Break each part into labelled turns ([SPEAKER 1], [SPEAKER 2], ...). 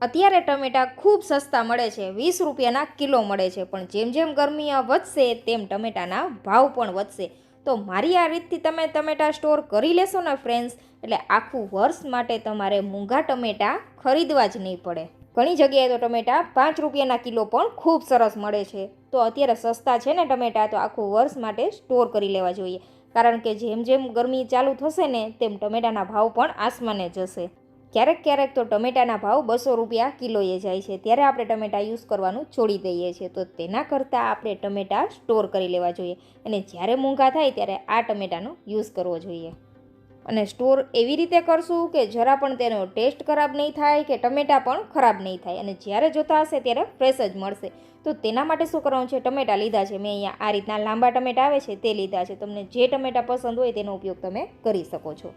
[SPEAKER 1] અત્યારે ટમેટા ખૂબ સસ્તા મળે છે, વીસ રૂપિયાના કિલો મળે છે, પણ જેમ જેમ ગરમી વધશે, તેમ ટમેટાના ભાવ પણ વધશે. તો મારી આ રીતથી તમે ટમેટા સ્ટોર કરી લેશો ને ફ્રેન્ડ્સ, એટલે આખું વર્ષ માટે તમારે મૂંગા ટમેટા ખરીદવા જ નહીં પડે. ઘણી જગ્યાએ તો ટમેટા પાંચ રૂપિયાના કિલો પણ ખૂબ સરસ મળે છે. તો અત્યારે સસ્તા છે ને ટમેટા, તો આખું વર્ષ માટે સ્ટોર કરી લેવા જોઈએ. કારણ કે જેમ જેમ ગરમી ચાલુ થશે ને, તેમ ટમેટાના ભાવ પણ આસમાને જશે. ક્યારેક ક્યારેક તો ટમેટાના ભાવ બસો રૂપિયા કિલોએ જાય છે. ત્યારે આપણે ટમેટા યુઝ કરવાનું છોડી દઈએ છીએ. તો તેના કરતાં આપણે ટમેટા સ્ટોર કરી લેવા જોઈએ. અને જ્યારે મોંઘા થાય ત્યારે આ ટમેટાનો યુઝ કરવો જોઈએ. અને સ્ટોર એવી રીતે કરશું કે જરા પણ તેનો ટેસ્ટ ખરાબ નહીં થાય કે ટમેટા પણ ખરાબ નહીં થાય. અને જ્યારે જોતા હશે ત્યારે ફ્રેશ જ મળશે. તો તેના માટે શું કરવાનું છે? ટમેટા લીધા છે. મેં અહીંયા આ રીતના લાંબા ટમેટા આવે છે તે લીધા છે. તમને જે ટમેટા પસંદ હોય તેનો ઉપયોગ તમે કરી શકો છો.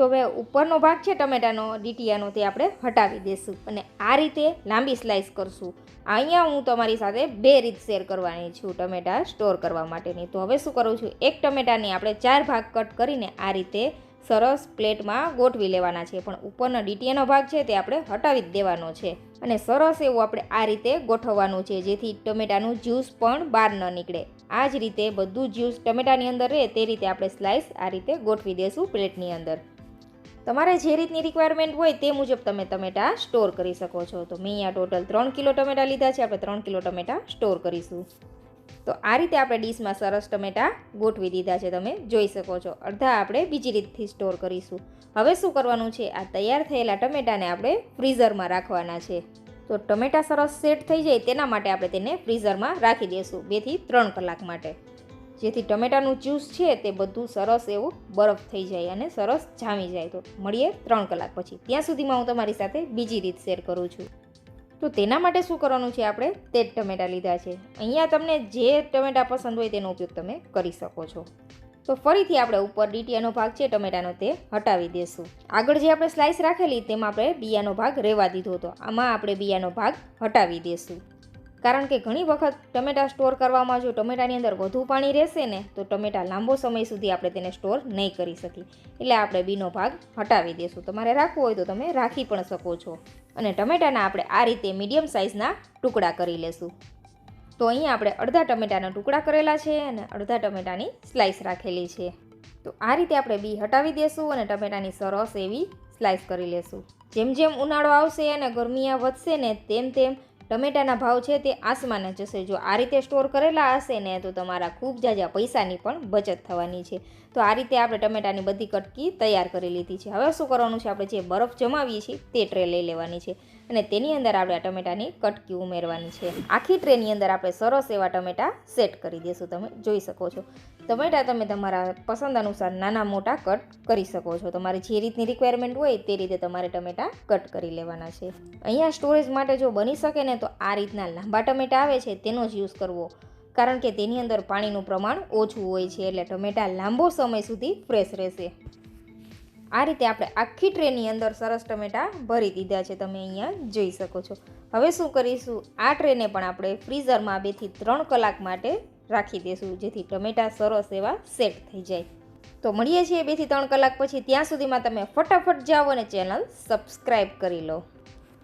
[SPEAKER 1] તો હવે ઉપરનો ભાગ છે ટમેટાનો, ડીટીયાનો, તે આપણે હટાવી દઈશું અને આ રીતે લાંબી સ્લાઇસ કરશું. અહીંયા હું તમારી સાથે બે રીત શેર કરવાની છું ટમેટા સ્ટોર કરવા માટેની. તો હવે શું કરું છું? એક ટમેટાની આપણે ચાર ભાગ કટ કરીને આ રીતે સરસ પ્લેટમાં ગોઠવી લેવાના છે. પણ ઉપરનો ડીટીયાનો ભાગ છે તે આપણે હટાવી જ દેવાનો છે. અને સરસ એવું આપણે આ રીતે ગોઠવવાનું છે, જેથી ટમેટાનું જ્યુસ પણ બહાર ન નીકળે. આ જ રીતે બધું જ્યુસ ટમેટાની અંદર રહે તે રીતે આપણે સ્લાઇસ આ રીતે ગોઠવી દઈશું પ્લેટની અંદર. તમારે જે રીતની રિક્વાયરમેન્ટ હોય તે મુજબ તમે ટમેટા સ્ટોર કરી શકો છો. તો મેં અહીંયા ટોટલ ત્રણ કિલો ટમેટા લીધા છે. આપણે ત્રણ કિલો ટમેટા સ્ટોર કરીશું. તો આ રીતે આપણે ડીશમાં સરસ ટમેટા ગોઠવી દીધા છે તમે જોઈ શકો છો. અડધા આપણે બીજી રીતથી સ્ટોર કરીશું. હવે શું કરવાનું છે? આ તૈયાર થયેલા ટમેટાને આપણે ફ્રીઝરમાં રાખવાના છે. તો ટમેટા સરસ સેટ થઈ જાય તેના માટે આપણે તેને ફ્રીઝરમાં રાખી દઈશું. બેથી ત્રણ કલાક માટે. જેથી ટમેટાનું જ્યુસ છે તે બધું સરસ એવું બરફ થઈ જાય અને સરસ જામી જાય. તો મળીએ ત્રણ કલાક પછી. ત્યાં સુધીમાં હું તમારી સાથે બીજી રીત શેર કરું છું. તો તેના માટે શું કરવાનું છે આપણે? તે જ ટમેટા લીધા છે. અહીંયા તમને જે ટમેટા પસંદ હોય તેનો ઉપયોગ તમે કરી શકો છો. તો ફરીથી આપણે ઉપર ડીટીયાનો ભાગ છે ટમેટાનો તે હટાવી દઈશું આગળ જે આપણે સ્લાઇસ રાખેલી તેમાં આપણે બિયાનો ભાગ રહેવા દીધો હતો. આમાં આપણે બિયાનો ભાગ હટાવી દઈશું કારણ કે ઘણી વખત ટમેટા સ્ટોર કરવામાં જો ટમેટાની અંદર વધુ પાણી રહેશે ને, તો ટમેટા લાંબો સમય સુધી આપણે તેને સ્ટોર નહીં કરી શકીએ. એટલે આપણે બીનો ભાગ હટાવી દઈશું. તમારે રાખવું હોય તો તમે રાખી પણ શકો છો. અને ટમેટાના આપણે આ રીતે મીડિયમ સાઇઝના ટુકડા કરી લેશું. તો અહીંયા આપણે અડધા ટમેટાના ટુકડા કરેલા છે અને અડધા ટમેટાની સ્લાઇસ રાખેલી છે. તો આ રીતે આપણે બી હટાવી દઈશું અને ટમેટાની સરસ એવી સ્લાઇસ કરી લેશું. જેમ જેમ ઉનાળો આવશે અને ગરમીયા વધશે ને, તેમ તેમ ટમેટાના ભાવ છે તે આસમાને જશે. જો આ રીતે સ્ટોર કરેલા હશે ને તો તમારા ખૂબ જાજા પૈસાની પણ બચત થવાની છે. તો આ રીતે આપણે ટમેટાની બધી કટકી તૈયાર કરી લીધી છે. હવે શું કરવાનું છે? આપણે જે બરફ જમાવીએ છીએ તે ટ્રે લઈ લેવાની છે. અને તેની અંદર આપણે આ ટમેટાની કટકી ઉમેરવાની છે. આખી ટ્રેની અંદર આપણે સરસ એવા ટમેટા સેટ કરી દઈશું તમે, જોઈ શકો છો. ટમેટા તમે તમારા પસંદ અનુસાર નાના મોટા કટ કરી શકો છો. તમારે જે રીતની રિક્વાયરમેન્ટ હોય તે રીતે તમારે ટમેટા કટ કરી લેવાના છે. અહીંયા સ્ટોરેજ માટે જો બની શકે ને તો આ રીતના લાંબા ટમેટા આવે છે, તેનો જ યુઝ કરવો. કારણ કે તેની અંદર પાણીનું પ્રમાણ ઓછું હોય છે, એટલે ટમેટા લાંબો સમય સુધી ફ્રેશ રહેશે. આ રીતે આપણે આખી ટ્રેની અંદર સરસ ટમેટા ભરી દીધા છે, તમે અહીંયા જોઈ શકો છો. હવે શું કરીશું? આ ટ્રેને પણ આપણે ફ્રીઝરમાં બેથી ત્રણ કલાક માટે રાખી દઈશું જેથી ટમેટા સરસ એવા સેટ થઈ જાય. તો મળીએ છીએ બેથી ત્રણ કલાક પછી. ત્યાં સુધીમાં તમે ફટાફટ જાઓ અને ચેનલ સબસ્ક્રાઈબ કરી લો.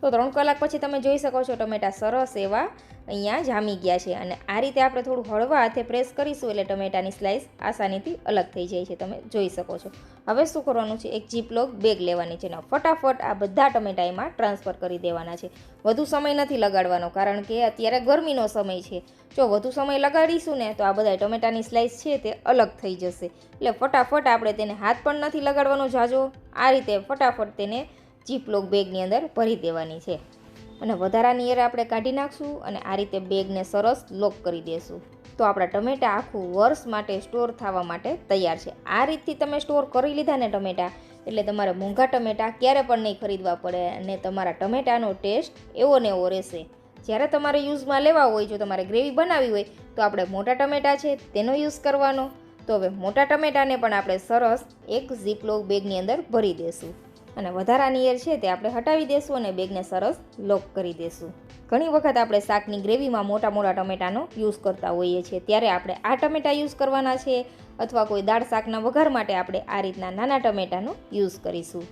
[SPEAKER 1] તો ત્રણ કલાક પછી તમે જોઈ શકો છો ટમેટા સરસ એવા અહીંયા જામી ગયા છે. અને આ રીતે આપણે થોડું હળવા હાથે પ્રેસ કરીશું એટલે ટમેટાની સ્લાઇસ આસાનીથી અલગ થઈ જાય છે. તમે જોઈ શકો છો. હવે શું કરવાનું છે? એક જીપલોક બેગ લેવાની છે. ને ફટાફટ આ બધા ટમેટા એમાં ટ્રાન્સફર કરી દેવાના છે. વધુ સમય નથી લગાડવાનો કારણ કે અત્યારે ગરમીનો સમય છે. જો વધુ સમય લગાડીશું ને તો આ બધા ટમેટાની સ્લાઇસ છે તે અલગ થઈ જશે. એટલે ફટાફટ આપણે તેને હાથ પણ નથી લગાડવાનો જાજો આ રીતે ફટાફટ તેને જીપલોક બેગની અંદર ભરી દેવાની છે. અને વધારાની એર આપણે કાઢી નાખશું અને આ રીતે બેગને સરસ લોક કરી દેશું. તો આપણા ટમેટા આખું વર્ષ માટે સ્ટોર થવા માટે તૈયાર છે. આ રીતથી તમે સ્ટોર કરી લીધા ને ટમેટા, એટલે તમારે મોંઘા ટમેટા ક્યારે પણ નહીં ખરીદવા પડે અને તમારા ટમેટાનો ટેસ્ટ એવો ને એવો રહેશે. જ્યારે તમારે યુઝમાં લેવા હોય, જો તમારે ગ્રેવી બનાવી હોય, તો આપણે મોટા ટમેટા છે તેનો યુઝ કરવાનો. તો હવે મોટા ટમેટાને પણ આપણે સરસ એક ઝીપલોક બેગની અંદર ભરી દઈશું અને વધારાની એર છે તે આપણે હટાવી દઈશું અને બેગને સરસ લોક કરી દઈશું ઘણી વખત આપણે શાકની ગ્રેવીમાં મોટા મોટા ટમેટાનો યુઝ કરતા હોઈએ છીએ. ત્યારે આપણે આ ટમેટા યુઝ કરવાના છે અથવા કોઈ દાળ શાકના વઘાર માટે આપણે આ રીતના નાના ટમેટાનો યુઝ કરીશું.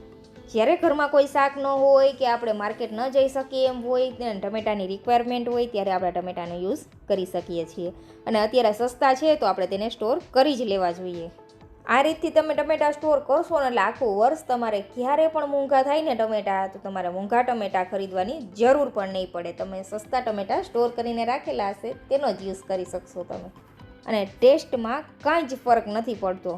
[SPEAKER 1] જ્યારે ઘરમાં કોઈ શાક ન હોય કે આપણે માર્કેટ ન જઈ શકીએ એમ હોય ટમેટાની રિક્વાયરમેન્ટ હોય ત્યારે આપણે ટમેટાનો યુઝ કરી શકીએ છીએ. અને અત્યારે સસ્તા છે તો આપણે તેને સ્ટોર કરી જ લેવા જોઈએ. આ રીતથી તમે ટમેટા સ્ટોર કરશો ને એટલે આખું વર્ષ તમારે ક્યારે પણ મોંઘા થાય ને ટમેટા, તો તમારે મોંઘા ટમેટા ખરીદવાની જરૂર પણ નહીં પડે. તમે સસ્તા ટમેટા સ્ટોર કરીને રાખેલા હશે, તેનો જ યુઝ કરી શકશો તમે. અને ટેસ્ટમાં કાંઈ જ ફરક નથી પડતો.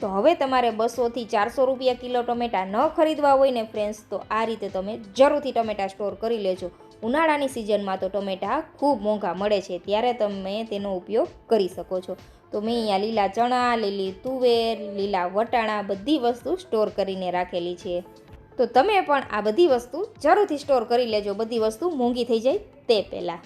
[SPEAKER 1] તો હવે તમારે બસોથી ચારસો રૂપિયા કિલો ટમેટા ન ખરીદવા હોય ને ફ્રેન્ડ્સ તો આ રીતે તમે જરૂરથી ટમેટા સ્ટોર કરી લેજો. ઉનાળાની સિઝનમાં તો ટમેટા ખૂબ મોંઘા મળે છે, ત્યારે તમે તેનો ઉપયોગ કરી શકો છો. તો મેં અહીંયા લીલા ચણા, લીલી તુવેર, લીલા વટાણા બધી વસ્તુ સ્ટોર કરીને રાખેલી છે. તો તમે પણ આ બધી વસ્તુ જરૂરથી સ્ટોર કરી લેજો. બધી વસ્તુ મોંઘી થઈ જાય તે પહેલાં.